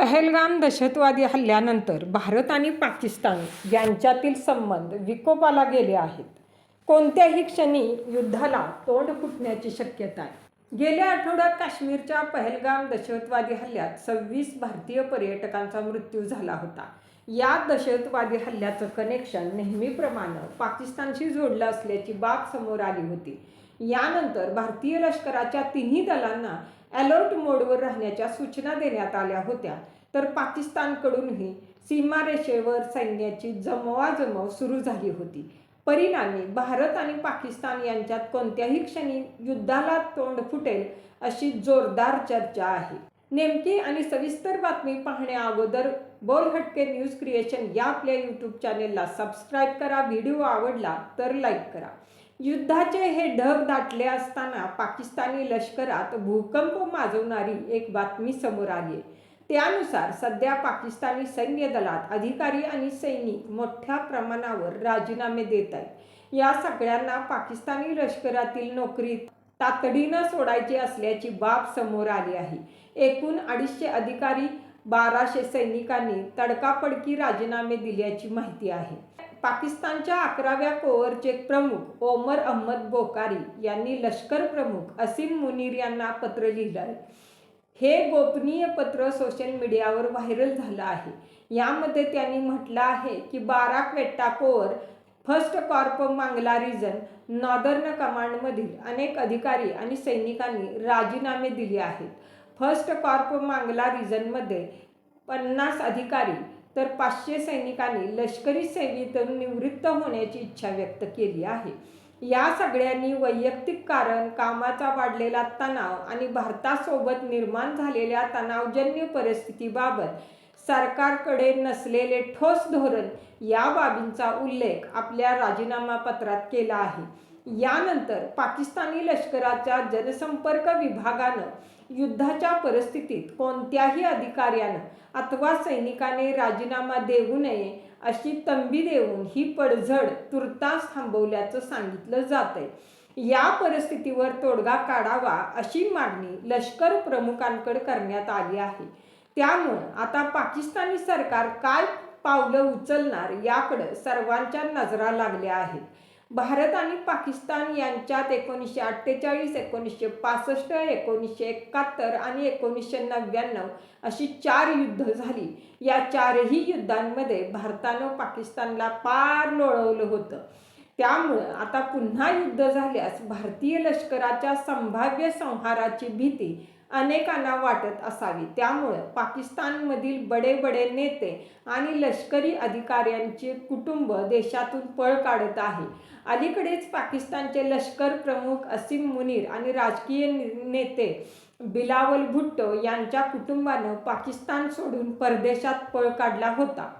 पहलगाम दहशतवादी हल्ल्यानंतर भारत आणि पाकिस्तान यांच्यातील संबंध विकोपाला गेले आहेत. कोणत्याही क्षणी युद्धाला तोंड फुटण्याची शक्यता आहे. गेल्या आठवड्यात काश्मीरच्या पहलगाम दहशतवादी हल्ल्यात सव्वीस भारतीय पर्यटकांचा मृत्यू झाला होता. या दहशतवादी हल्ल्याचं कनेक्शन नेहमीप्रमाणे पाकिस्तानशी जोडलं असल्याची बाब समोर आली होती. यानंतर भारतीय लष्कराच्या तिन्ही दलांना अलर्ट मोडवर राहण्याच्या सूचना देण्यात आल्या होत्या. तर पाकिस्तानकडूनही सीमारेषेवर सैन्याची जमवाजमव सुरू झाली होती. परिणामी भारत आणि पाकिस्तान यांच्यात कोणत्याही क्षणी युद्धाला तोंड फुटेल अशी जोरदार चर्चा आहे. नेमकी आणि सविस्तर बातमी पाहण्या अगोदर बोल हटके न्यूज क्रिएशन या आपल्या यूट्यूब चॅनेलला सबस्क्राईब करा. व्हिडिओ आवडला तर लाईक करा. युद्धाचे हे ढग दाटले असताना पाकिस्तानी लष्करात भूकंप माजवणारी एक बातमी समोर आली त्यानुसार सध्या पाकिस्तानी सैन्य दलात अधिकारी आणि सैनिक मोठ्या प्रमाणावर राजीनामे देत आहेत. या सगळ्यांना पाकिस्तानी लष्करातील नोकरीत तातडीनं सोडायची असल्याची बाब समोर आली आहे. एकूण अडीचशे अधिकारी बाराशे सैनिकांनी तडकापडकी राजीनामे दिल्याची माहिती आहे. पाकिस्तानच्या अकराव्या कोअरचे प्रमुख ओमर अहमद बोकारी यांनी लष्कर प्रमुख असीम मुनीर यांना पत्र लिहिलं आहे हे गोपनीय पत्र सोशल मीडियावर व्हायरल झालं आहे. यामध्ये त्यांनी म्हटलं आहे की बारा Quetta corps first corps Mangla region northern कमांडमधील अनेक अधिकारी आणि सैनिकांनी राजीनामे दिले आहेत. फर्स्ट कॉर्प मांगला रिजनमध्ये पन्नास अधिकारी तर पाचशे सैनिकांनी लष्करी सेवेतून निवृत्त होण्याची इच्छा व्यक्त केली आहे. या सगळ्यांनी वैयक्तिक कारण कामाचा वाढलेला तणाव आणि भारतासोबत निर्माण झालेल्या तणावजन्य परिस्थितीबाबत सरकारकडे नसलेले ठोस धोरण या बाबींचा उल्लेख आपल्या राजीनामा पत्रात केला आहे. यानंतर पाकिस्तानी लष्कराच्या जनसंपर्क विभागानं युद्धाच्या परिस्थितीत कोणत्याही अधिकाऱ्यानं अथवा सैनिकाने राजीनामा देऊ नये अशी तंबी देऊन ही पडझड तुर्तास थांबवल्याचं सांगितलं जात आहे या परिस्थितीवर तोडगा काढावा अशी मागणी लष्कर प्रमुखांकडे करण्यात आली आहे. त्यामुळं आता पाकिस्तानी सरकार काय पावलं उचलणार याकडं सर्वांच्या नजरा लागल्या आहेत. भारत आणि पाकिस्तान यांच्यात एकोणीसशे अठ्ठेचाळीस एकोणीसशे पासष्ट एकोणीसशे एकाहत्तर आणि एकोणीसशे नव्याण्णव अशी चार युद्ध झाली. या चारही युद्धांमध्ये भारतानं पाकिस्तानला पार लोळवलं होतं. त्यामुळं आता पुन्हा युद्ध झाल्यास भारतीय लष्कराच्या संभाव्य संहाराची भीती अनेकांना वाटत असावी. त्यामुळं पाकिस्तानमधील बडे बडे नेते आणि लष्करी अधिकाऱ्यांचे कुटुंब देशातून पळ काढत आहे. अलीकडेच पाकिस्तानचे लष्कर प्रमुख असीम मुनीर आणि राजकीय नेते बिलावल भुट्टो यांच्या कुटुंबानं पाकिस्तान सोडून परदेशात पळ काढला होता.